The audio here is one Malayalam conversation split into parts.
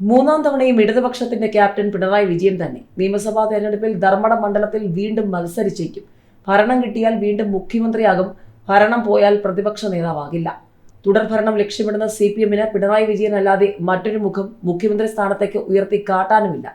മൂന്നാം തവണയും ഇടതുപക്ഷത്തിന്റെ ക്യാപ്റ്റൻ പിണറായി വിജയൻ തന്നെ. നിയമസഭാ തെരഞ്ഞെടുപ്പിൽ ധർമ്മട മണ്ഡലത്തിൽ വീണ്ടും മത്സരിച്ചേക്കും. ഭരണം കിട്ടിയാൽ വീണ്ടും മുഖ്യമന്ത്രിയാകും. ഭരണം പോയാൽ പ്രതിപക്ഷ നേതാവാകില്ല. തുടർഭരണം ലക്ഷ്യമിടുന്ന സി പി എമ്മിന് പിണറായി വിജയൻ അല്ലാതെ മറ്റൊരു മുഖം മുഖ്യമന്ത്രി സ്ഥാനത്തേക്ക് ഉയർത്തി കാട്ടാനുമില്ല.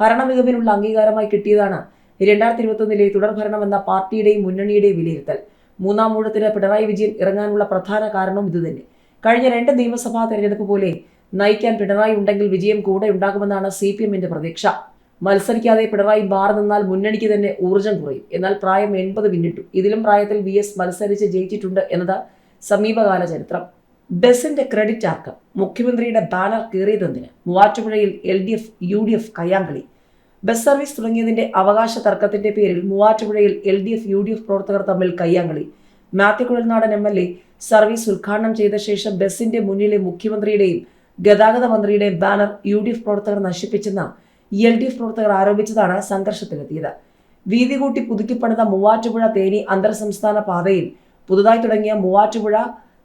ഭരണമികവിനുള്ള അംഗീകാരമായി കിട്ടിയതാണ് രണ്ടായിരത്തി ഇരുപത്തൊന്നിലെ തുടർഭരണം എന്ന പാർട്ടിയുടെയും മുന്നണിയുടെയും വിലയിരുത്തൽ. മൂന്നാം ഊഴത്തിന് പിണറായി വിജയൻ ഇറങ്ങാനുള്ള പ്രധാന കാരണവും ഇതുതന്നെ. കഴിഞ്ഞ രണ്ട് നിയമസഭാ തെരഞ്ഞെടുപ്പ് പോലെ നയിക്കാൻ പിണറായി ഉണ്ടെങ്കിൽ വിജയം കൂടെ ഉണ്ടാകുമെന്നാണ് സി പി എമ്മിന്റെ പ്രതീക്ഷ. മത്സരിക്കാതെ പിണറായി മാറി നിന്നാൽ മുന്നണിക്ക് തന്നെ ഊർജം കുറയും. എന്നാൽ പ്രായം എൺപത് പിന്നിട്ടു. ഇതിലും പ്രായത്തിൽ വി എസ് മത്സരിച്ച് ജയിച്ചിട്ടുണ്ട് എന്നത് സമീപകാല ചരിത്രം. ബസിന്റെ ക്രെഡിറ്റ് ആർക്ക്? മുഖ്യമന്ത്രിയുടെ ബാനർ കീറിയതെന്തിന്? മൂവാറ്റുപുഴയിൽ L D F U D F കയ്യാങ്കളി. Bus service തുടങ്ങിയതിന്റെ അവകാശ തർക്കത്തിന്റെ പേരിൽ മൂവാറ്റുപുഴയിൽ L D F U D F പ്രവർത്തകർ തമ്മിൽ കയ്യാങ്കളി. Mathew Kuzhalnadan M L A service ഉദ്ഘാടനം ചെയ്ത ശേഷം ബസിന്റെ മുന്നിലെ മുഖ്യമന്ത്രിയുടെയും ഗതാഗത മന്ത്രിയുടെ ബാനർ യു ഡി എഫ് പ്രവർത്തകർ നശിപ്പിച്ചെന്ന് എൽ ഡി എഫ് പ്രവർത്തകർ ആരോപിച്ചതാണ് സംഘർഷത്തിലെത്തിയത്. വീതി കൂട്ടി പുതുക്കിപ്പണിത മൂവാറ്റുപുഴ തേനി അന്തർ സംസ്ഥാന പാതയിൽ പുതുതായി തുടങ്ങിയ മൂവാറ്റുപുഴ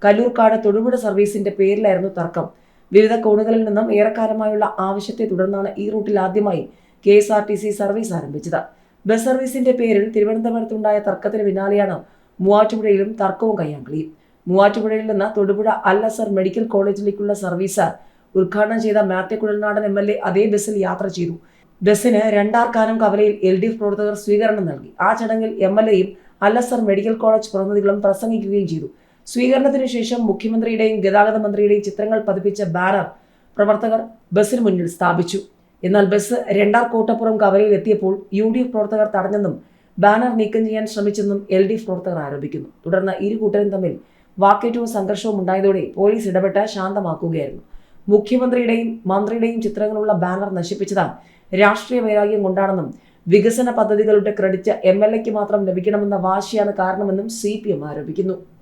കല്ലൂർക്കാട് തൊടുപുഴ സർവീസിന്റെ പേരിലായിരുന്നു തർക്കം. വിവിധ കോണുകളിൽ നിന്നും ഏറെക്കാലമായുള്ള ആവശ്യത്തെ തുടർന്നാണ് ഈ റൂട്ടിൽ ആദ്യമായി K S R T C service ആരംഭിച്ചത്. ബസ് സർവീസിന്റെ പേരിൽ തിരുവനന്തപുരത്തുണ്ടായ തർക്കത്തിന് പിന്നാലെയാണ് മൂവാറ്റുപുഴയിലും തർക്കവും കയ്യാങ്കളിയും മൂവാറ്റുപുഴയിൽ നിന്ന് തൊടുപുഴ അൽ മെഡിക്കൽ കോളേജിലേക്കുള്ള സർവീസ് ഉദ്ഘാടനം ചെയ്ത Mathew Kuzhalnadan M L A അതേ ബസ്സിൽ യാത്ര ചെയ്തു. ബസ്സിന് രണ്ടാർക്കാനം കവലയിൽ എൽ ഡി എഫ് പ്രവർത്തകർ സ്വീകരണം നൽകി. ആ ചടങ്ങിൽ എം എൽ എയും അൽ മെഡിക്കൽ കോളേജ് പ്രതിനിധികളും പ്രസംഗിക്കുകയും ചെയ്തു. സ്വീകരണത്തിന് ശേഷം മുഖ്യമന്ത്രിയുടെയും ഗതാഗത മന്ത്രിയുടെയും ചിത്രങ്ങൾ പതിപ്പിച്ച ബാനർ പ്രവർത്തകർ ബസ്സിന് മുന്നിൽ സ്ഥാപിച്ചു. എന്നാൽ ബസ് രണ്ടാർ കോട്ടപ്പുറം കവലയിൽ എത്തിയപ്പോൾ യു ഡി എഫ് പ്രവർത്തകർ തടഞ്ഞെന്നും ബാനർ നീക്കം ചെയ്യാൻ ശ്രമിച്ചെന്നും എൽ ഡി എഫ് പ്രവർത്തകർ ആരോപിക്കുന്നു. തുടർന്ന് ഇരു കൂട്ടരും തമ്മിൽ വാക്കേറ്റവും സംഘർഷവും ഉണ്ടായതോടെ പോലീസ് ഇടപെട്ട് ശാന്തമാക്കുകയായിരുന്നു. മുഖ്യമന്ത്രിയുടെയും മന്ത്രിയുടെയും ചിത്രങ്ങളുള്ള ബാനർ നശിപ്പിച്ചതാൽ രാഷ്ട്രീയ വൈരാഗ്യം കൊണ്ടാണെന്നും വികസന പദ്ധതികളുടെ ക്രെഡിറ്റ് എം എൽ എക്ക് മാത്രം ലഭിക്കണമെന്ന വാശിയാണ് കാരണമെന്നും സി പി എം ആരോപിക്കുന്നു.